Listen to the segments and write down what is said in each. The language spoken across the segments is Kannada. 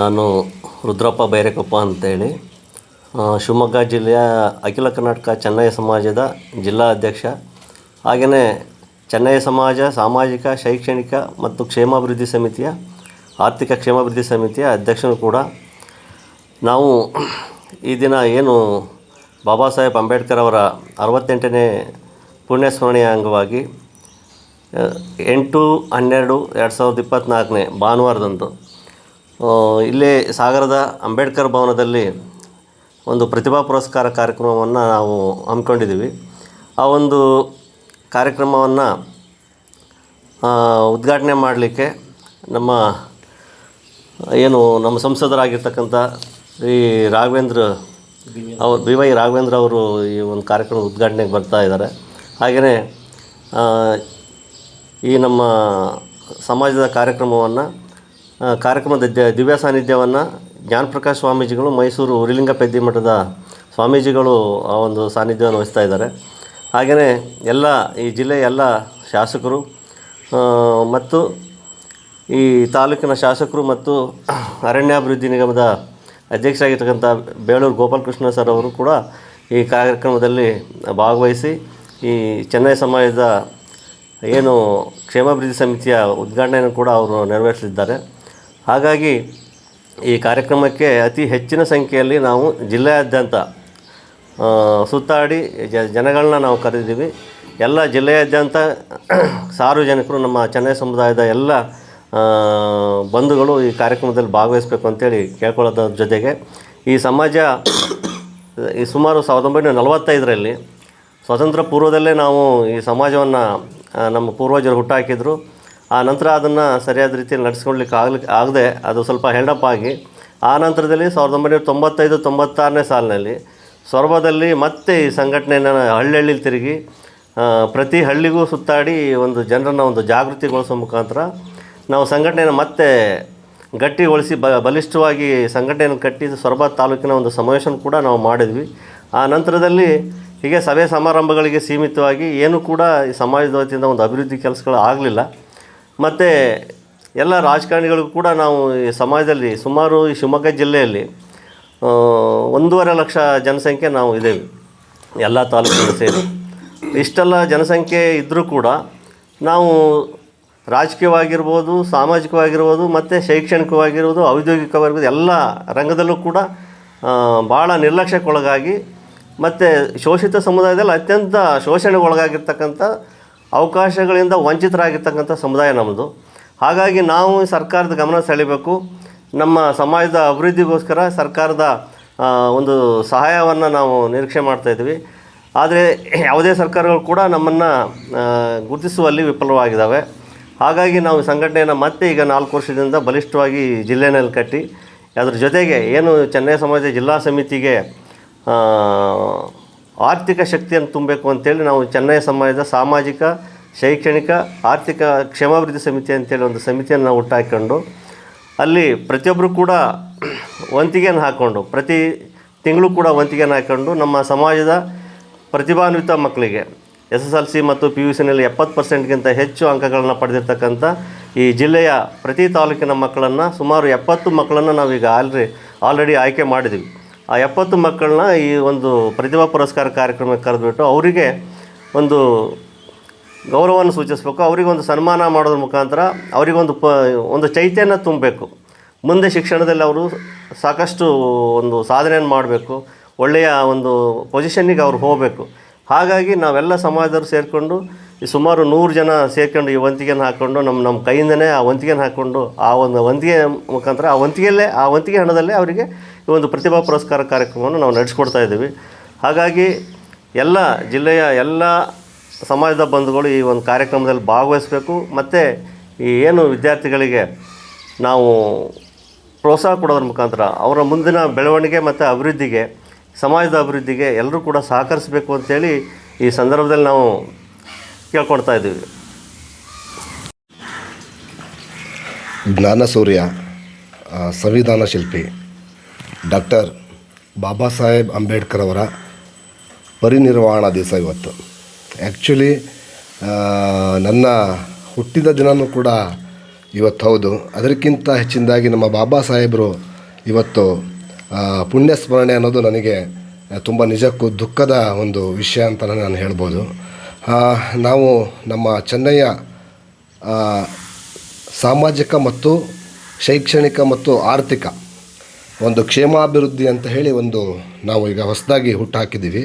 ನಾನು ರುದ್ರಪ್ಪ ಬೈರಕಪ್ಪ ಅಂತೇಳಿ. ಶಿವಮೊಗ್ಗ ಜಿಲ್ಲೆಯ ಅಖಿಲ ಕರ್ನಾಟಕ ಚೆನ್ನೈ ಸಮಾಜದ ಜಿಲ್ಲಾ ಅಧ್ಯಕ್ಷ. ಹಾಗೆಯೇ ಚೆನ್ನೈ ಸಮಾಜ, ಸಾಮಾಜಿಕ, ಶೈಕ್ಷಣಿಕ ಮತ್ತು ಕ್ಷೇಮಾಭಿವೃದ್ಧಿ ಸಮಿತಿಯ, ಆರ್ಥಿಕ ಕ್ಷೇಮಾಭಿವೃದ್ಧಿ ಸಮಿತಿಯ ಅಧ್ಯಕ್ಷನು ಕೂಡ. ನಾವು ಈ ದಿನ ಏನು ಬಾಬಾ ಸಾಹೇಬ್ ಅಂಬೇಡ್ಕರ್ ಅವರ ಅರವತ್ತೆಂಟನೇ ಪುಣ್ಯಸ್ಮರಣೆಯ ಅಂಗವಾಗಿ ಎಂಟು ಹನ್ನೆರಡು ಎರಡು ಸಾವಿರದ ಇಪ್ಪತ್ತ್ನಾಲ್ಕನೇ ಭಾನುವಾರದಂದು ಇಲ್ಲೇ ಸಾಗರದ ಅಂಬೇಡ್ಕರ್ ಭವನದಲ್ಲಿ ಒಂದು ಪ್ರತಿಭಾ ಪುರಸ್ಕಾರ ಕಾರ್ಯಕ್ರಮವನ್ನು ನಾವು ಹಮ್ಮಿಕೊಂಡಿದ್ದೀವಿ. ಆ ಒಂದು ಕಾರ್ಯಕ್ರಮವನ್ನು ಉದ್ಘಾಟನೆ ಮಾಡಲಿಕ್ಕೆ ನಮ್ಮ, ಏನು ನಮ್ಮ ಸಂಸದರಾಗಿರ್ತಕ್ಕಂಥ ಶ್ರೀ ರಾಘವೇಂದ್ರ ಅವರು, ಬಿ ವೈ ರಾಘವೇಂದ್ರ ಅವರು ಈ ಒಂದು ಕಾರ್ಯಕ್ರಮ ಉದ್ಘಾಟನೆಗೆ ಬರ್ತಾ ಇದ್ದಾರೆ. ಹಾಗೆಯೇ ಈ ನಮ್ಮ ಸಮಾಜದ ಕಾರ್ಯಕ್ರಮವನ್ನು ಕಾರ್ಯಕ್ರಮದ ದಿವ್ಯ ಸಾನ್ನಿಧ್ಯವನ್ನು ಜ್ಞಾನಪ್ರಕಾಶ್ ಸ್ವಾಮೀಜಿಗಳು ಮೈಸೂರು ಉರಿಲಿಂಗ ಪೆದ್ದಿ ಮಠದ ಸ್ವಾಮೀಜಿಗಳು ಆ ಒಂದು ಸಾನ್ನಿಧ್ಯವನ್ನು ವಹಿಸ್ತಾ ಇದ್ದಾರೆ. ಹಾಗೆಯೇ ಎಲ್ಲ ಈ ಜಿಲ್ಲೆಯ ಎಲ್ಲ ಶಾಸಕರು ಮತ್ತು ಈ ತಾಲೂಕಿನ ಶಾಸಕರು ಮತ್ತು ಅರಣ್ಯಾಭಿವೃದ್ಧಿ ನಿಗಮದ ಅಧ್ಯಕ್ಷರಾಗಿರ್ತಕ್ಕಂಥ ಬೇಳೂರು ಗೋಪಾಲಕೃಷ್ಣ ಸರ್ ಅವರು ಕೂಡ ಈ ಕಾರ್ಯಕ್ರಮದಲ್ಲಿ ಭಾಗವಹಿಸಿ ಈ ಚೆನ್ನೈ ಸಮಾಜದ ಏನು ಕ್ಷೇಮಾಭಿವೃದ್ಧಿ ಸಮಿತಿಯ ಉದ್ಘಾಟನೆಯನ್ನು ಕೂಡ ಅವರು ನೆರವೇರಿಸಲಿದ್ದಾರೆ. ಹಾಗಾಗಿ ಈ ಕಾರ್ಯಕ್ರಮಕ್ಕೆ ಅತಿ ಹೆಚ್ಚಿನ ಸಂಖ್ಯೆಯಲ್ಲಿ ನಾವು ಜಿಲ್ಲೆಯಾದ್ಯಂತ ಸುತ್ತಾಡಿ ಜನಗಳನ್ನ ನಾವು ಕರೆದಿದ್ದೀವಿ. ಎಲ್ಲ ಜಿಲ್ಲೆಯಾದ್ಯಂತ ಸಾರ್ವಜನಿಕರು ನಮ್ಮ ಚೆನ್ನೈ ಸಮುದಾಯದ ಎಲ್ಲ ಬಂಧುಗಳು ಈ ಕಾರ್ಯಕ್ರಮದಲ್ಲಿ ಭಾಗವಹಿಸಬೇಕು ಅಂತೇಳಿ ಕೇಳ್ಕೊಳ್ಳೋದ್ರ ಜೊತೆಗೆ ಈ ಸಮಾಜ ಈ ಸುಮಾರು ಸಾವಿರದ ಒಂಬೈನೂರ ನಲವತ್ತೈದರಲ್ಲಿ ಸ್ವತಂತ್ರ ಪೂರ್ವದಲ್ಲೇ ನಾವು ಈ ಸಮಾಜವನ್ನು ನಮ್ಮ ಪೂರ್ವಜರು ಹುಟ್ಟಾಕಿದ್ರು. ಆ ನಂತರ ಅದನ್ನು ಸರಿಯಾದ ರೀತಿಯಲ್ಲಿ ನಡೆಸ್ಕೊಳ್ಲಿಕ್ಕೆ ಆಗ್ಲಿಕ್ಕೆ ಆಗದೆ ಅದು ಸ್ವಲ್ಪ ಹೆಲ್ಡಪ್ ಆಗಿ, ಆ ನಂತರದಲ್ಲಿ ಸಾವಿರದ ಒಂಬೈನೂರ ತೊಂಬತ್ತೈದು, ತೊಂಬತ್ತಾರನೇ ಸಾಲಿನಲ್ಲಿ ಸೊರಬದಲ್ಲಿ ಮತ್ತೆ ಈ ಸಂಘಟನೆಯನ್ನು ಹಳ್ಳಿ ತಿರುಗಿ ಪ್ರತಿ ಹಳ್ಳಿಗೂ ಸುತ್ತಾಡಿ ಒಂದು ಜನರನ್ನು ಒಂದು ಜಾಗೃತಿಗೊಳಿಸೋ ಮುಖಾಂತರ ನಾವು ಸಂಘಟನೆಯನ್ನು ಮತ್ತೆ ಗಟ್ಟಿಗೊಳಿಸಿ ಬ, ಬಲಿಷ್ಠವಾಗಿ ಸಂಘಟನೆಯನ್ನು ಕಟ್ಟಿ ಸೊರಬ ತಾಲೂಕಿನ ಒಂದು ಸಮಾವೇಶನ ಕೂಡ ನಾವು ಮಾಡಿದ್ವಿ. ಆ ನಂತರದಲ್ಲಿ ಹೀಗೆ ಸಭೆ ಸಮಾರಂಭಗಳಿಗೆ ಸೀಮಿತವಾಗಿ ಏನೂ ಕೂಡ ಈ ಸಮಾಜದ ವತಿಯಿಂದ ಒಂದು ಅಭಿವೃದ್ಧಿ ಕೆಲಸಗಳು ಆಗಲಿಲ್ಲ. ಮತ್ತು ಎಲ್ಲ ರಾಜಕಾರಣಿಗಳಿಗೂ ಕೂಡ ನಾವು ಈ ಸಮಾಜದಲ್ಲಿ ಸುಮಾರು ಈ ಶಿವಮೊಗ್ಗ ಜಿಲ್ಲೆಯಲ್ಲಿ ಒಂದೂವರೆ ಲಕ್ಷ ಜನಸಂಖ್ಯೆ ನಾವು ಇದ್ದೇವೆ, ಎಲ್ಲ ತಾಲೂಕುಗಳು ಸೇರಿ. ಇಷ್ಟೆಲ್ಲ ಜನಸಂಖ್ಯೆ ಇದ್ದರೂ ಕೂಡ ನಾವು ರಾಜಕೀಯವಾಗಿರ್ಬೋದು, ಸಾಮಾಜಿಕವಾಗಿರ್ಬೋದು, ಮತ್ತು ಶೈಕ್ಷಣಿಕವಾಗಿರ್ಬೋದು, ಔದ್ಯೋಗಿಕವಾಗಿರ್ಬೋದು, ಎಲ್ಲ ರಂಗದಲ್ಲೂ ಕೂಡ ಭಾಳ ನಿರ್ಲಕ್ಷ್ಯಕ್ಕೊಳಗಾಗಿ ಮತ್ತು ಶೋಷಿತ ಸಮುದಾಯದಲ್ಲಿ ಅತ್ಯಂತ ಶೋಷಣೆಗೆ ಒಳಗಾಗಿರ್ತಕ್ಕಂಥ ಅವಕಾಶಗಳಿಂದ ವಂಚಿತರಾಗಿರ್ತಕ್ಕಂಥ ಸಮುದಾಯ ನಮ್ಮದು ಹಾಗಾಗಿ ನಾವು ಸರ್ಕಾರದ ಗಮನ ಸೆಳೀಬೇಕು ನಮ್ಮ ಸಮಾಜದ ಅಭಿವೃದ್ಧಿಗೋಸ್ಕರ ಸರ್ಕಾರದ ಒಂದು ಸಹಾಯವನ್ನು ನಾವು ನಿರೀಕ್ಷೆ ಮಾಡ್ತಾಯಿದ್ವಿ ಆದರೆ ಯಾವುದೇ ಸರ್ಕಾರಗಳು ಕೂಡ ನಮ್ಮನ್ನು ಗುರುತಿಸುವಲ್ಲಿ ವಿಫಲವಾಗಿದ್ದಾವೆ. ಹಾಗಾಗಿ ನಾವು ಸಂಘಟನೆಯನ್ನು ಮತ್ತೆ ಈಗ ನಾಲ್ಕು ವರ್ಷದಿಂದ ಬಲಿಷ್ಠವಾಗಿ ಜಿಲ್ಲೆಯಲ್ಲಿ ಕಟ್ಟಿ, ಅದ್ರ ಜೊತೆಗೆ ಏನು ಚೆನ್ನೈ ಸಮಾಜ ಜಿಲ್ಲಾ ಸಮಿತಿಗೆ ಆರ್ಥಿಕ ಶಕ್ತಿಯನ್ನು ತುಂಬಬೇಕು ಅಂತೇಳಿ ನಾವು ಚೆನ್ನೈ ಸಮಾಜದ ಸಾಮಾಜಿಕ, ಶೈಕ್ಷಣಿಕ, ಆರ್ಥಿಕ ಕ್ಷೇಮಾಭಿವೃದ್ಧಿ ಸಮಿತಿ ಅಂತೇಳಿ ಒಂದು ಸಮಿತಿಯನ್ನು ನಾವು ಹುಟ್ಟಾಕೊಂಡು ಅಲ್ಲಿ ಪ್ರತಿಯೊಬ್ಬರು ಕೂಡ ವಂತಿಗೆಯನ್ನು ಹಾಕ್ಕೊಂಡು, ಪ್ರತಿ ತಿಂಗಳು ಕೂಡ ವಂತಿಗೆಯನ್ನು ಹಾಕ್ಕೊಂಡು ನಮ್ಮ ಸಮಾಜದ ಪ್ರತಿಭಾನ್ವಿತ ಮಕ್ಕಳಿಗೆ ಎಸ್ ಎಸ್ ಎಲ್ ಸಿ ಮತ್ತು ಪಿ ಯು ಸಿನಲ್ಲಿ ಎಪ್ಪತ್ತು ಪರ್ಸೆಂಟ್ಗಿಂತ ಹೆಚ್ಚು ಅಂಕಗಳನ್ನು ಪಡೆದಿರ್ತಕ್ಕಂಥ ಈ ಜಿಲ್ಲೆಯ ಪ್ರತಿ ತಾಲೂಕಿನ ಮಕ್ಕಳನ್ನು ಸುಮಾರು ಎಪ್ಪತ್ತು ಮಕ್ಕಳನ್ನು ನಾವೀಗ ಆಲ್ರೆ, ಆಲ್ರೆಡಿ ಆಯ್ಕೆ ಮಾಡಿದ್ದೀವಿ ಆ ಎಪ್ಪತ್ತು ಮಕ್ಕಳನ್ನ ಈ ಒಂದು ಪ್ರತಿಭಾ ಪುರಸ್ಕಾರ ಕಾರ್ಯಕ್ರಮಕ್ಕೆ ಕರೆದುಬಿಟ್ಟು ಅವರಿಗೆ ಒಂದು ಗೌರವವನ್ನು ಸೂಚಿಸಬೇಕು, ಅವರಿಗೆ ಒಂದು ಸನ್ಮಾನ ಮಾಡೋದ್ರ ಮುಖಾಂತರ ಅವರಿಗೊಂದು ಪ, ಒಂದು ಚೈತನ್ಯ ತುಂಬಬೇಕು. ಮುಂದೆ ಶಿಕ್ಷಣದಲ್ಲಿ ಅವರು ಸಾಕಷ್ಟು ಒಂದು ಸಾಧನೆಯನ್ನು ಮಾಡಬೇಕು, ಒಳ್ಳೆಯ ಒಂದು ಪೊಸಿಷನ್ನಿಗೆ ಅವ್ರು ಹೋಗಬೇಕು. ಹಾಗಾಗಿ ನಾವೆಲ್ಲ ಸಮಾಜದವರು ಸೇರಿಕೊಂಡು ಈ ಸುಮಾರು ನೂರು ಜನ ಸೇರ್ಕೊಂಡು ಈ ವಂತಿಗೆಯನ್ನು ಹಾಕ್ಕೊಂಡು ನಮ್ಮ ನಮ್ಮ ಕೈಯಿಂದನೇ ಆ ವಂತಿಗೆಯನ್ನು ಹಾಕ್ಕೊಂಡು ಆ ಒಂದು ವಂತಿಗೆ ಮುಖಾಂತರ ಆ ವಂತಿಗೆಯಲ್ಲೇ, ಆ ವಂತಿಗೆ ಹಣದಲ್ಲೇ ಅವರಿಗೆ ಈ ಒಂದು ಪ್ರತಿಭಾ ಪುರಸ್ಕಾರ ಕಾರ್ಯಕ್ರಮವನ್ನು ನಾವು ನಡೆಸ್ಕೊಡ್ತಾ ಇದ್ದೀವಿ. ಹಾಗಾಗಿ ಎಲ್ಲ ಜಿಲ್ಲೆಯ ಎಲ್ಲ ಸಮಾಜದ ಬಂಧುಗಳು ಈ ಒಂದು ಕಾರ್ಯಕ್ರಮದಲ್ಲಿ ಭಾಗವಹಿಸಬೇಕು. ಮತ್ತು ಈ ಏನು ವಿದ್ಯಾರ್ಥಿಗಳಿಗೆ ನಾವು ಪ್ರೋತ್ಸಾಹ ಕೊಡೋದ್ರ ಮುಖಾಂತರ ಅವರ ಮುಂದಿನ ಬೆಳವಣಿಗೆ ಮತ್ತು ಅಭಿವೃದ್ಧಿಗೆ, ಸಮಾಜದ ಅಭಿವೃದ್ಧಿಗೆ ಎಲ್ಲರೂ ಕೂಡ ಸಹಕರಿಸಬೇಕು ಅಂತೇಳಿ ಈ ಸಂದರ್ಭದಲ್ಲಿ ನಾವು ಕೇಳ್ಕೊಳ್ತಾ ಇದ್ದೀವಿ. ಜ್ಞಾನ ಸೂರ್ಯ ಸಂವಿಧಾನ ಶಿಲ್ಪಿ. ಡಾಕ್ಟರ್ ಬಾಬಾ ಸಾಹೇಬ್ ಅಂಬೇಡ್ಕರ್ ಅವರ ಪರಿನಿರ್ವಾಣ ದಿವಸ ಇವತ್ತು. ಆ್ಯಕ್ಚುಲಿ ನನ್ನ ಹುಟ್ಟಿದ ದಿನವೂ ಕೂಡ ಇವತ್ತು ಹೌದು. ಅದಕ್ಕಿಂತ ಹೆಚ್ಚಿನದಾಗಿ ನಮ್ಮ ಬಾಬಾ ಸಾಹೇಬರು ಇವತ್ತು ಪುಣ್ಯ ಸ್ಮರಣೆ ಅನ್ನೋದು ನನಗೆ ತುಂಬ ನಿಜಕ್ಕೂ ದುಃಖದ ಒಂದು ವಿಷಯ ಅಂತ ನಾನು ಹೇಳ್ಬೋದು. ನಾವು ನಮ್ಮ ಚೆನ್ನೈಯ ಸಾಮಾಜಿಕ ಮತ್ತು ಶೈಕ್ಷಣಿಕ ಮತ್ತು ಆರ್ಥಿಕ ಒಂದು ಕ್ಷೇಮಾಭಿವೃದ್ಧಿ ಅಂತ ಹೇಳಿ ಒಂದು ನಾವು ಈಗ ಹೊಸದಾಗಿ ಹುಟ್ಟುಹಾಕಿದ್ದೀವಿ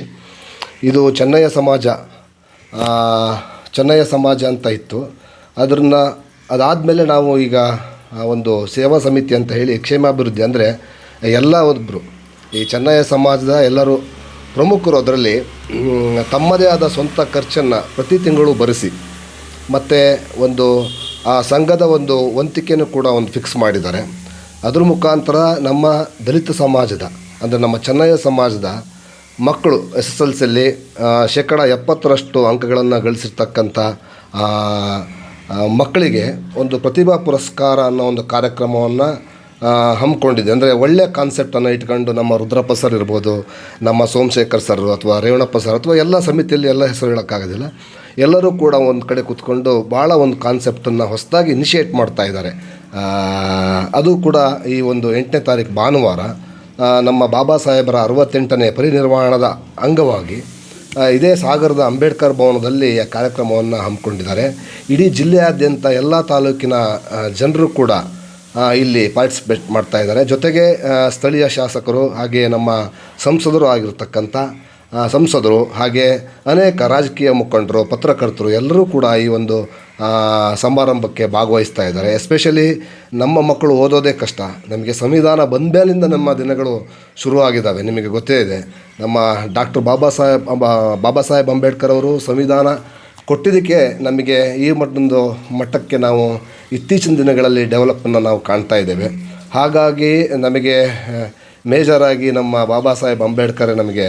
ಇದು ಚೆನ್ನಯ್ಯ ಸಮಾಜ ಚೆನ್ನಯ್ಯ ಚೆನ್ನೈಯ ಸಮಾಜ ಅಂತ ಇತ್ತು. ಅದನ್ನು ಅದಾದಮೇಲೆ ನಾವು ಈಗ ಒಂದು ಸೇವಾ ಸಮಿತಿ ಅಂತ ಹೇಳಿ ಕ್ಷೇಮಾಭಿವೃದ್ಧಿ ಅಂದರೆ ಎಲ್ಲ ಒಬ್ಬರು ಈ ಚೆನ್ನಯ್ಯ ಸಮಾಜದ ಎಲ್ಲರೂ ಪ್ರಮುಖರು ಅದರಲ್ಲಿ ತಮ್ಮದೇ ಆದ ಸ್ವಂತ ಖರ್ಚನ್ನು ಪ್ರತಿ ತಿಂಗಳು ಭರಿಸಿ, ಮತ್ತು ಒಂದು, ಆ ಸಂಘದ ಒಂದು ವಂತಿಕೆಯನ್ನು ಕೂಡ ಒಂದು ಫಿಕ್ಸ್ ಮಾಡಿದ್ದಾರೆ. ಅದ್ರ ಮುಖಾಂತರ ನಮ್ಮ ದಲಿತ ಸಮಾಜದ, ಅಂದರೆ ನಮ್ಮ ಚೆನ್ನೈಯ ಸಮಾಜದ ಮಕ್ಕಳು ಎಸ್ ಎಸ್ ಎಲ್ ಸಿಯಲ್ಲಿ ಶೇಕಡ ಎಪ್ಪತ್ತರಷ್ಟು ಅಂಕಗಳನ್ನು ಗಳಿಸಿರ್ತಕ್ಕಂಥ ಮಕ್ಕಳಿಗೆ ಒಂದು ಪ್ರತಿಭಾ ಪುರಸ್ಕಾರ ಅನ್ನೋ ಒಂದು ಕಾರ್ಯಕ್ರಮವನ್ನು ಹಮ್ಮಿಕೊಂಡಿದೆ. ಅಂದರೆ ಒಳ್ಳೆಯ ಕಾನ್ಸೆಪ್ಟನ್ನು ಇಟ್ಕೊಂಡು ನಮ್ಮ ರುದ್ರಪ್ಪ ಸರ್ ಇರ್ಬೋದು, ನಮ್ಮ ಸೋಮಶೇಖರ್ ಸರ್ ಅಥವಾ ರೇವಣಪ್ಪ ಸರ್ ಅಥವಾ ಎಲ್ಲ ಸಮಿತಿಯಲ್ಲಿ ಎಲ್ಲ ಹೆಸರು ಹೇಳೋಕ್ಕಾಗೋದಿಲ್ಲ. ಎಲ್ಲರೂ ಕೂಡ ಒಂದು ಕಡೆ ಕೂತ್ಕೊಂಡು ಭಾಳ ಒಂದು ಕಾನ್ಸೆಪ್ಟನ್ನು ಹೊಸದಾಗಿ ಇನಿಷಿಯೇಟ್ ಮಾಡ್ತಾ ಇದ್ದಾರೆ. ಅದು ಕೂಡ ಈ ಒಂದು ಎಂಟನೇ ತಾರೀಕು ಭಾನುವಾರ ನಮ್ಮ ಬಾಬಾ ಸಾಹೇಬರ ಅರವತ್ತೆಂಟನೇ ಪರಿನಿರ್ವಾಣದ ಅಂಗವಾಗಿ ಇದೇ ಸಾಗರದ ಅಂಬೇಡ್ಕರ್ ಭವನದಲ್ಲಿ ಕಾರ್ಯಕ್ರಮವನ್ನು ಹಮ್ಮಿಕೊಂಡಿದ್ದಾರೆ. ಇಡೀ ಜಿಲ್ಲೆಯಾದ್ಯಂತ ಎಲ್ಲ ತಾಲೂಕಿನ ಜನರು ಕೂಡ ಇಲ್ಲಿ ಪಾರ್ಟಿಸಿಪೇಟ್ ಮಾಡ್ತಾ ಇದ್ದಾರೆ. ಜೊತೆಗೆ ಸ್ಥಳೀಯ ಶಾಸಕರು ಹಾಗೆ ನಮ್ಮ ಸಂಸದರು ಆಗಿರ್ತಕ್ಕಂಥ ಸಂಸದರು ಹಾಗೆ ಅನೇಕ ರಾಜಕೀಯ ಮುಖಂಡರು, ಪತ್ರಕರ್ತರು ಎಲ್ಲರೂ ಕೂಡ ಈ ಒಂದು ಸಮಾರಂಭಕ್ಕೆ ಭಾಗವಹಿಸ್ತಾ ಇದ್ದಾರೆ. ಎಸ್ಪೆಷಲಿ ನಮ್ಮ ಮಕ್ಕಳು ಓದೋದೇ ಕಷ್ಟ. ನಮಗೆ ಸಂವಿಧಾನ ಬಂದ ಮೇಲಿಂದ ನಮ್ಮ ದಿನಗಳು ಶುರುವಾಗಿದ್ದಾವೆ. ನಿಮಗೆ ಗೊತ್ತೇ ಇದೆ. ನಮ್ಮ ಡಾಕ್ಟರ್ ಬಾಬಾ ಸಾಹೇಬ್ ಬಾಬಾ ಸಾಹೇಬ್ ಅಂಬೇಡ್ಕರ್ ಅವರು ಸಂವಿಧಾನ ಕೊಟ್ಟಿದ್ದಕ್ಕೆ ನಮಗೆ ಈ ಮಟ್ಟೊಂದು ಮಟ್ಟಕ್ಕೆ ನಾವು ಇತ್ತೀಚಿನ ದಿನಗಳಲ್ಲಿ ಡೆವಲಪನ್ನು ನಾವು ಕಾಣ್ತಾ ಇದ್ದೇವೆ. ಹಾಗಾಗಿ ನಮಗೆ ಮೇಜರಾಗಿ ನಮ್ಮ ಬಾಬಾ ಸಾಹೇಬ್ ಅಂಬೇಡ್ಕರ್ ನಮಗೆ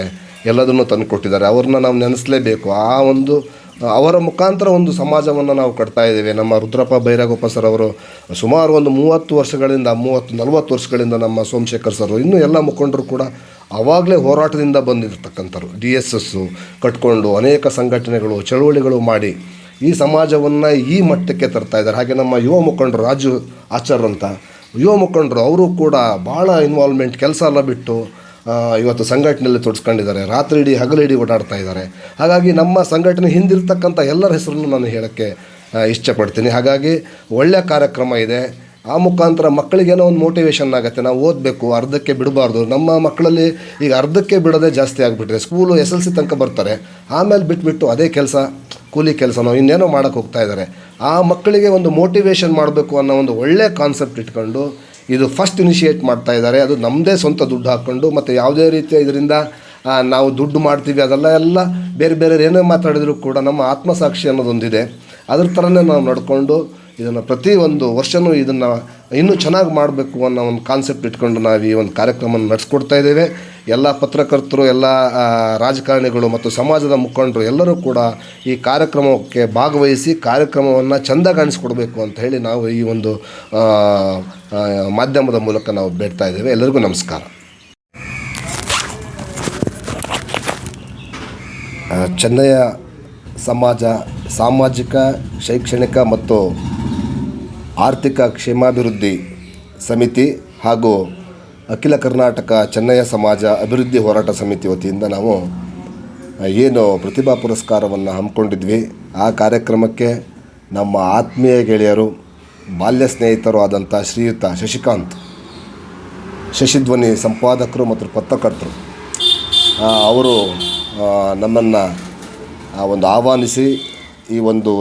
ಎಲ್ಲದನ್ನು ತಂದು ಕೊಟ್ಟಿದ್ದಾರೆ. ಅವ್ರನ್ನ ನಾವು ನೆನೆಸಲೇಬೇಕು. ಆ ಒಂದು, ಅವರ ಮುಖಾಂತರ ಒಂದು ಸಮಾಜವನ್ನು ನಾವು ಕಟ್ತಾ ಇದ್ದೇವೆ. ನಮ್ಮ ರುದ್ರಪ್ಪ ಭೈರಗೋಪ ಸರ್ ಅವರು ಸುಮಾರು ಒಂದು ಮೂವತ್ತು ವರ್ಷಗಳಿಂದ, ಮೂವತ್ತು, ನಲವತ್ತು ವರ್ಷಗಳಿಂದ ನಮ್ಮ ಸೋಮಶೇಖರ್ ಸರ್ ಇನ್ನೂ ಎಲ್ಲ ಮುಖಂಡರು ಕೂಡ ಆವಾಗಲೇ ಹೋರಾಟದಿಂದ ಬಂದಿರತಕ್ಕಂಥವ್ರು. ಡಿ ಎಸ್ ಎಸ್ಸು ಕಟ್ಕೊಂಡು ಅನೇಕ ಸಂಘಟನೆಗಳು, ಚಳುವಳಿಗಳು ಮಾಡಿ ಈ ಸಮಾಜವನ್ನು ಈ ಮಟ್ಟಕ್ಕೆ ತರ್ತಾ ಇದ್ದಾರೆ. ಹಾಗೆ ನಮ್ಮ ಯುವ ಮುಖಂಡರು ರಾಜು ಆಚಾರ್ ಅಂತ, ಯುವ ಮುಖಂಡರು ಅವರು ಕೂಡ ಭಾಳ ಇನ್ವಾಲ್ವ್ಮೆಂಟ್ ಕೆಲಸ ಎಲ್ಲ ಬಿಟ್ಟು ಇವತ್ತು ಸಂಘಟನೆಯಲ್ಲಿ ತೊಡಸ್ಕೊಂಡಿದ್ದಾರೆ. ರಾತ್ರಿ ಇಡೀ ಹಗಲಿಡೀ ಓಡಾಡ್ತಾ ಇದ್ದಾರೆ. ಹಾಗಾಗಿ ನಮ್ಮ ಸಂಘಟನೆ ಹಿಂದಿರ್ತಕ್ಕಂಥ ಎಲ್ಲರ ಹೆಸರನ್ನು ನಾನು ಹೇಳೋಕ್ಕೆ ಇಷ್ಟಪಡ್ತೀನಿ. ಹಾಗಾಗಿ ಒಳ್ಳೆಯ ಕಾರ್ಯಕ್ರಮ ಇದೆ. ಆ ಮುಖಾಂತರ ಮಕ್ಕಳಿಗೇನೋ ಒಂದು ಮೋಟಿವೇಶನ್ ಆಗುತ್ತೆ. ನಾವು ಓದಬೇಕು, ಅರ್ಧಕ್ಕೆ ಬಿಡಬಾರ್ದು. ನಮ್ಮ ಮಕ್ಕಳಲ್ಲಿ ಈಗ ಅರ್ಧಕ್ಕೆ ಬಿಡೋದೇ ಜಾಸ್ತಿ ಆಗಿಬಿಟ್ಟಿದೆ ಸ್ಕೂಲು ಎಸ್ ಎಲ್ ಸಿ ತನಕ ಬರ್ತಾರೆ. ಆಮೇಲೆ ಬಿಟ್ಬಿಟ್ಟು ಅದೇ ಕೆಲಸ, ಕೂಲಿ ಕೆಲಸನೋ ಇನ್ನೇನೋ ಮಾಡೋಕ್ಕೆ ಹೋಗ್ತಾ ಇದ್ದಾರೆ. ಆ ಮಕ್ಕಳಿಗೆ ಒಂದು ಮೋಟಿವೇಶನ್ ಮಾಡಬೇಕು ಅನ್ನೋ ಒಂದು ಒಳ್ಳೆಯ ಕಾನ್ಸೆಪ್ಟ್ ಇಟ್ಕೊಂಡು ಇದು ಫಸ್ಟ್ ಇನಿಷಿಯೇಟ್ ಮಾಡ್ತಾ ಇದ್ದಾರೆ. ಅದು ನಮ್ಮದೇ ಸ್ವಂತ ದುಡ್ಡು ಹಾಕ್ಕೊಂಡು ಮತ್ತು ಯಾವುದೇ ರೀತಿಯ ಇದರಿಂದ ನಾವು ದುಡ್ಡು ಮಾಡ್ತೀವಿ, ಅದೆಲ್ಲ ಎಲ್ಲ ಬೇರೆ ಬೇರೆ ಏನೇ ಮಾತಾಡಿದರೂ ಕೂಡ ನಮ್ಮ ಆತ್ಮಸಾಕ್ಷಿ ಅನ್ನೋದೊಂದಿದೆ. ಅದ್ರ ಥರನೇ ನಾವು ನಡ್ಕೊಂಡು ಇದನ್ನು ಪ್ರತಿ ಒಂದು ವರ್ಷವೂ ಇದನ್ನು ಇನ್ನೂ ಚೆನ್ನಾಗಿ ಮಾಡಬೇಕು ಅನ್ನೋ ಒಂದು ಕಾನ್ಸೆಪ್ಟ್ ಇಟ್ಕೊಂಡು ನಾವು ಈ ಒಂದು ಕಾರ್ಯಕ್ರಮವನ್ನು ನಡೆಸ್ಕೊಡ್ತಾ ಇದ್ದೇವೆ. ಎಲ್ಲ ಪತ್ರಕರ್ತರು, ಎಲ್ಲ ರಾಜಕಾರಣಿಗಳು ಮತ್ತು ಸಮಾಜದ ಮುಖಂಡರು ಎಲ್ಲರೂ ಕೂಡ ಈ ಕಾರ್ಯಕ್ರಮಕ್ಕೆ ಭಾಗವಹಿಸಿ ಕಾರ್ಯಕ್ರಮವನ್ನು ಚೆಂದ ಕಾಣಿಸ್ಕೊಡ್ಬೇಕು ಅಂತ ಹೇಳಿ ನಾವು ಈ ಒಂದು ಮಾಧ್ಯಮದ ಮೂಲಕ ನಾವು ಬೇಡ್ತಾ ಇದ್ದೇವೆ. ಎಲ್ಲರಿಗೂ ನಮಸ್ಕಾರ. ಚಂದಯ ಸಮಾಜ ಸಾಮಾಜಿಕ, ಶೈಕ್ಷಣಿಕ ಮತ್ತು ಆರ್ಥಿಕ ಕ್ಷೇಮಾಭಿವೃದ್ಧಿ ಸಮಿತಿ ಹಾಗೂ ಅಖಿಲ ಕರ್ನಾಟಕ ಚೆನ್ನಯ್ಯ ಸಮಾಜ ಅಭಿವೃದ್ಧಿ ಹೋರಾಟ ಸಮಿತಿ ವತಿಯಿಂದ ನಾವು ಏನು ಪ್ರತಿಭಾ ಪುರಸ್ಕಾರವನ್ನು ಹಮ್ಮಿಕೊಂಡಿದ್ವಿ. ಆ ಕಾರ್ಯಕ್ರಮಕ್ಕೆ ನಮ್ಮ ಆತ್ಮೀಯ ಗೆಳೆಯರು, ಬಾಲ್ಯ ಸ್ನೇಹಿತರು ಆದಂಥ ಶ್ರೀಯುತ ಶಶಿಕಾಂತ್, ಶಶಿಧ್ವನಿ ಸಂಪಾದಕರು ಮತ್ತು ಪತ್ರಕರ್ತರು ಅವರು ನಮ್ಮನ್ನು ಒಂದು ಆಹ್ವಾನಿಸಿ ಈ ಒಂದು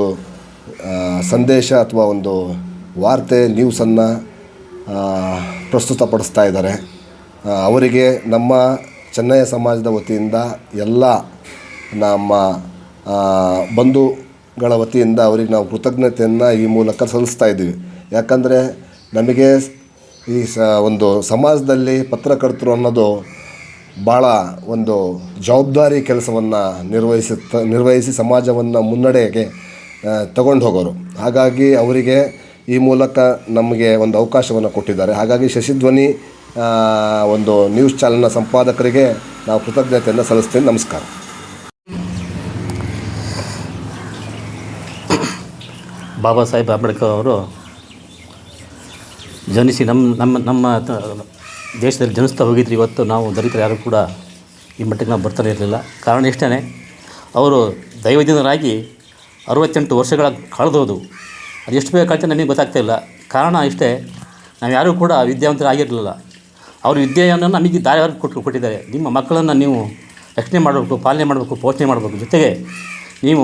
ಸಂದೇಶ ಅಥವಾ ಒಂದು ವಾರ್ತೆ, ನ್ಯೂಸನ್ನು ಪ್ರಸ್ತುತಪಡಿಸ್ತಾ ಇದ್ದಾರೆ. ಅವರಿಗೆ ನಮ್ಮ ಚೆನ್ನೈ ಸಮಾಜದ ವತಿಯಿಂದ ಎಲ್ಲ ನಮ್ಮ ಬಂಧುಗಳ ವತಿಯಿಂದ ಅವರಿಗೆ ನಾವು ಕೃತಜ್ಞತೆಯನ್ನು ಈ ಮೂಲಕ ಸಲ್ಲಿಸ್ತಾ ಇದ್ದೀವಿ. ಯಾಕಂದರೆ ನಮಗೆ ಈ ಸ, ಒಂದು ಸಮಾಜದಲ್ಲಿ ಪತ್ರಕರ್ತರು ಅನ್ನೋದು ಭಾಳ ಒಂದು ಜವಾಬ್ದಾರಿ ಕೆಲಸವನ್ನು ನಿರ್ವಹಿಸುತ್ತ, ನಿರ್ವಹಿಸಿ ಸಮಾಜವನ್ನು ಮುನ್ನಡೆಗೆ ತಗೊಂಡು ಹೋಗೋರು. ಹಾಗಾಗಿ ಅವರಿಗೆ ಈ ಮೂಲಕ ನಮಗೆ ಒಂದು ಅವಕಾಶವನ್ನು ಕೊಟ್ಟಿದ್ದಾರೆ. ಹಾಗಾಗಿ ಶಶಿಧ್ವನಿ ಒಂದು ನ್ಯೂಸ್ ಚಾನಲ್ನ ಸಂಪಾದಕರಿಗೆ ನಾವು ಕೃತಜ್ಞತೆಯನ್ನು ಸಲ್ಲಿಸ್ತೇನೆ. ನಮಸ್ಕಾರ. ಬಾಬಾ ಸಾಹೇಬ್ ಅಂಬೇಡ್ಕರ್ ಅವರು ಜನಿಸಿ ನಮ್ಮ ನಮ್ಮ ನಮ್ಮ ದೇಶದಲ್ಲಿ ಜನಿಸ್ತಾ ಹೋಗಿದ್ರು ಇವತ್ತು ನಾವು ದಲಿತರು ಯಾರು ಕೂಡ ಈ ಮಟ್ಟಿಗೆ ನಾವು ಬರ್ತಾನೆ ಇರಲಿಲ್ಲ. ಕಾರಣ ಇಷ್ಟೇ ಅವರು ದೈವಜನರಾಗಿ ಅರವತ್ತೆಂಟು ವರ್ಷಗಳ ಕಳೆದೋದು. ಅದು ಎಷ್ಟು ಬೇಗ ಕಳ್ತೇನೆ ನನಗೆ ಗೊತ್ತಾಗ್ತಾ ಇಲ್ಲ. ಕಾರಣ ಇಷ್ಟೇ, ನಾವು ಯಾರೂ ಕೂಡ ವಿದ್ಯಾವಂತರಾಗಿರಲಿಲ್ಲ. ಅವರು ವಿದ್ಯೆಯನ್ನು ನಮಗೆ ದಾರಿಯಾಗಿ ಕೊಟ್ಟು ಕೊಟ್ಟಿದ್ದಾರೆ. ನಿಮ್ಮ ಮಕ್ಕಳನ್ನು ನೀವು ರಕ್ಷಣೆ ಮಾಡಬೇಕು, ಪಾಲನೆ ಮಾಡಬೇಕು, ಪೋಷಣೆ ಮಾಡಬೇಕು. ಜೊತೆಗೆ ನೀವು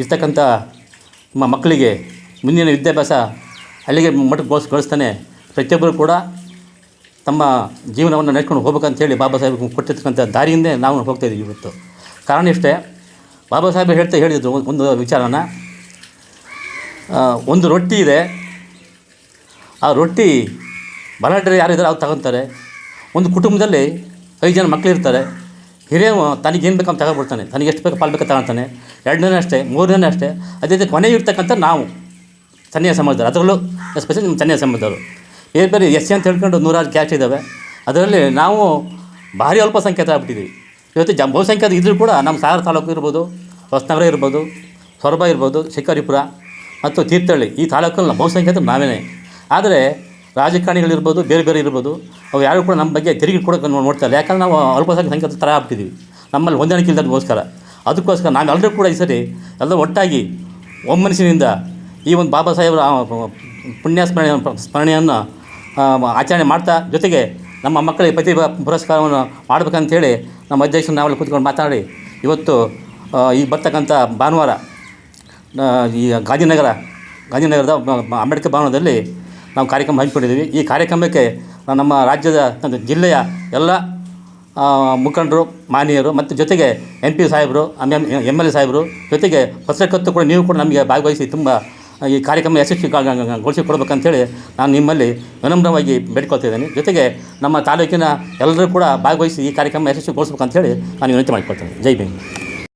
ಇರ್ತಕ್ಕಂಥ ನಿಮ್ಮ ಮಕ್ಕಳಿಗೆ ಮುಂದಿನ ವಿದ್ಯಾಭ್ಯಾಸ ಅಲ್ಲಿಗೆ ಮಠಕ್ಕೆ ಗೋಸ್, ಗಳಿಸ್ತಾನೆ. ಪ್ರತಿಯೊಬ್ಬರು ಕೂಡ ತಮ್ಮ ಜೀವನವನ್ನು ನಡೆಸ್ಕೊಂಡು ಹೋಗ್ಬೇಕಂತೇಳಿ ಬಾಬಾ ಸಾಹೇಬ್ ಕೊಟ್ಟಿರ್ತಕ್ಕಂಥ ದಾರಿಯಿಂದೇ ನಾವು ಹೋಗ್ತಾ ಇದ್ದೀವಿ ಇವತ್ತು. ಕಾರಣ ಇಷ್ಟೇ, ಬಾಬಾ ಸಾಹೇಬ್ ಹೇಳ್ತಾ ಹೇಳಿದರು ಒಂದು ವಿಚಾರನ. ಒಂದು ರೊಟ್ಟಿ ಇದೆ. ಆ ರೊಟ್ಟಿ ಬಲಾಢ್ಯರು ಯಾರಿದ್ದಾರೆ ಅವ್ರು ತಗೊತಾರೆ. ಒಂದು ಕುಟುಂಬದಲ್ಲಿ ಐದು ಜನ ಮಕ್ಕಳಿರ್ತಾರೆ ಹಿರಿಯ ತನಗೇನು ಏನು ಬೇಕಂತ ತಗೊಬಿಡ್ತಾನೆ ತನಗೆ ಎಷ್ಟು ಬೇಕು ಪಾಲ್ ಬೇಕು ತಗೊಳ್ತಾನೆ ಎರಡನೇ ಅಷ್ಟೇ, ಮೂರನೇ ಅಷ್ಟೇ. ಅದೇ ರೀತಿ ಕೊನೆಗೆ ಇರ್ತಕ್ಕಂಥ ನಾವು, ಸನ್ಯಾಸ ಸಮಾಜದವರು ಅದರಲ್ಲೂ ಎಸ್ಪೆಷಲಿ ನಮ್ಮ ಸನ್ಯಾಸ ಸಮಾಜದವರು ಬೇರೆ ಬೇರೆ ಎಸ್ ಸಿ ಅಂತ ಹೇಳ್ಕೊಂಡು ನೂರಾರು ಕ್ಯಾಸ್ಟ್ ಇದ್ದಾವೆ ಅದರಲ್ಲಿ ನಾವು ಭಾರಿ ಅಲ್ಪಸಂಖ್ಯಾತ ಆಗ್ಬಿಟ್ಟಿದ್ದೀವಿ ಇವತ್ತು ಜ, ಬಹುಸಂಖ್ಯಾತ ಇದ್ದರೂ ಕೂಡ ನಮ್ಮ ಸಾಗರ ತಾಲೂಕು ಇರ್ಬೋದು, ಹೊಸನಗರ ಇರ್ಬೋದು, ಸೊರಬ ಇರ್ಬೋದು, ಶಿಕಾರಿಪುರ ಮತ್ತು ತೀರ್ಥಹಳ್ಳಿ, ಈ ತಾಲೂಕಲ್ಲಿ ಬಹುಸಂಖ್ಯಾತ ನಾವೇನೇ ಆದರೆ ರಾಜಕಾರಣಿಗಳಿರ್ಬೋದು, ಬೇರೆ ಬೇರೆ ಇರ್ಬೋದು, ಅವು ಯಾರು ಕೂಡ ನಮ್ಮ ಬಗ್ಗೆ ತಿರುಗಿ ಕೂಡ ನೋಡ್ತಾರೆ ಯಾಕಂದ್ರೆ ನಾವು ಅಲ್ಪಸಂಖ್ಯಾತ ಥರ ಆಗ್ತಿದ್ದೀವಿ ನಮ್ಮಲ್ಲಿ ಹೊಂದಾಣಿಕೆ ಇಲ್ಲದಕ್ಕೋಸ್ಕರ ಅದಕ್ಕೋಸ್ಕರ ನಾವೆಲ್ಲರೂ ಕೂಡ ಈ ಸರಿ ಎಲ್ಲ ಒಟ್ಟಾಗಿ ಒಮ್ಮನಸಿನಿಂದ ಈ ಒಂದು ಬಾಬಾ ಸಾಹೇಬರ ಪುಣ್ಯ ಸ್ಮರಣೆ ಸ್ಮರಣೆಯನ್ನು ಆಚರಣೆ ಮಾಡ್ತಾ, ಜೊತೆಗೆ ನಮ್ಮ ಮಕ್ಕಳಿಗೆ ಪ್ರತಿಭಾ ಪುರಸ್ಕಾರವನ್ನು ಮಾಡಬೇಕಂತೇಳಿ ನಮ್ಮ ಅಧ್ಯಕ್ಷರು ನಾವೆಲ್ಲ ಕೂತ್ಕೊಂಡು ಮಾತಾಡಿ, ಇವತ್ತು ಈಗ ಬರ್ತಕ್ಕಂಥ ಭಾನುವಾರ ಈ ಗಾಂಧಿನಗರ, ಗಾಂಧಿನಗರದ ಅಂಬೇಡ್ಕರ್ ಭವನದಲ್ಲಿ ನಾವು ಕಾರ್ಯಕ್ರಮ ಹಮ್ಮಿಕೊಂಡಿದ್ದೀವಿ. ಈ ಕಾರ್ಯಕ್ರಮಕ್ಕೆ ನಮ್ಮ ರಾಜ್ಯದ ಜಿಲ್ಲೆಯ ಎಲ್ಲ ಮುಖಂಡರು, ಮಾನ್ಯರು ಮತ್ತು ಜೊತೆಗೆ ಎಂ ಪಿ ಸಾಹೇಬರು ಎಂ ಎಲ್ ಎ ಸಾಹೇಬರು ಜೊತೆಗೆ ಪತ್ರಕರ್ತರು ಕೂಡ ನೀವು ಕೂಡ ನಮಗೆ ಭಾಗವಹಿಸಿ ತುಂಬ ಈ ಕಾರ್ಯಕ್ರಮ ಯಶಸ್ವಿ ಯಶಸ್ವಿಗೊಳಿಸಿ ಕೊಡಬೇಕಂತೇಳಿ ನಾನು ನಿಮ್ಮಲ್ಲಿ ವಿನಮ್ರವಾಗಿ ಬೇಡ್ಕೊಳ್ತಿದ್ದೇನೆ ಜೊತೆಗೆ ನಮ್ಮ ತಾಲೂಕಿನ ಎಲ್ಲರೂ ಕೂಡ ಭಾಗವಹಿಸಿ ಈ ಕಾರ್ಯಕ್ರಮ ಯಶಸ್ವಿಗೊಳಿಸ್ಬೇಕಂತೇಳಿ ನಾನು ವಿನಂತಿ ಮಾಡಿಕೊಳ್ತೇನೆ. ಜೈ ಭೀಮ್.